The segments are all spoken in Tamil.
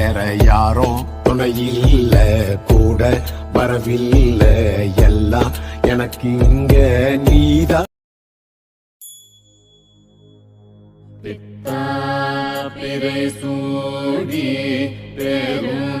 வேற யாரும் துணையில் இல்ல கூட வரவில்ல எல்லாம் எனக்கு இங்க நீதான் சூடி பெருமாறு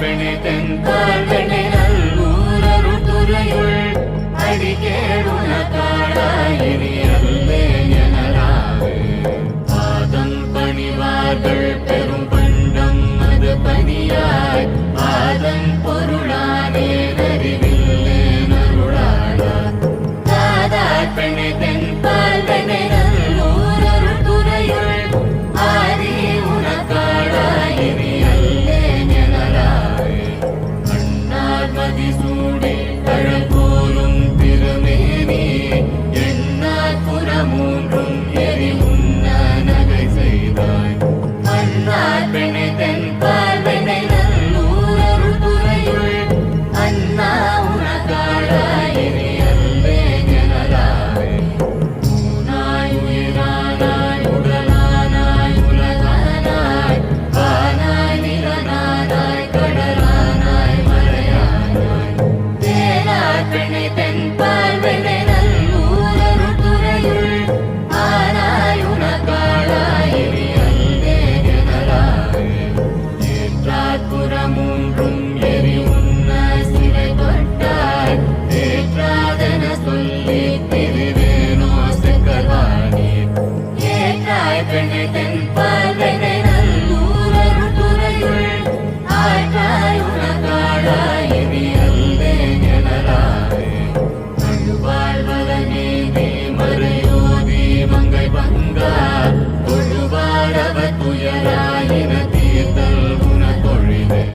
மார்பெணி தென்கால்வெளி நல்லூரருள் துறையுள் அடிகேடுன காடாயிரிய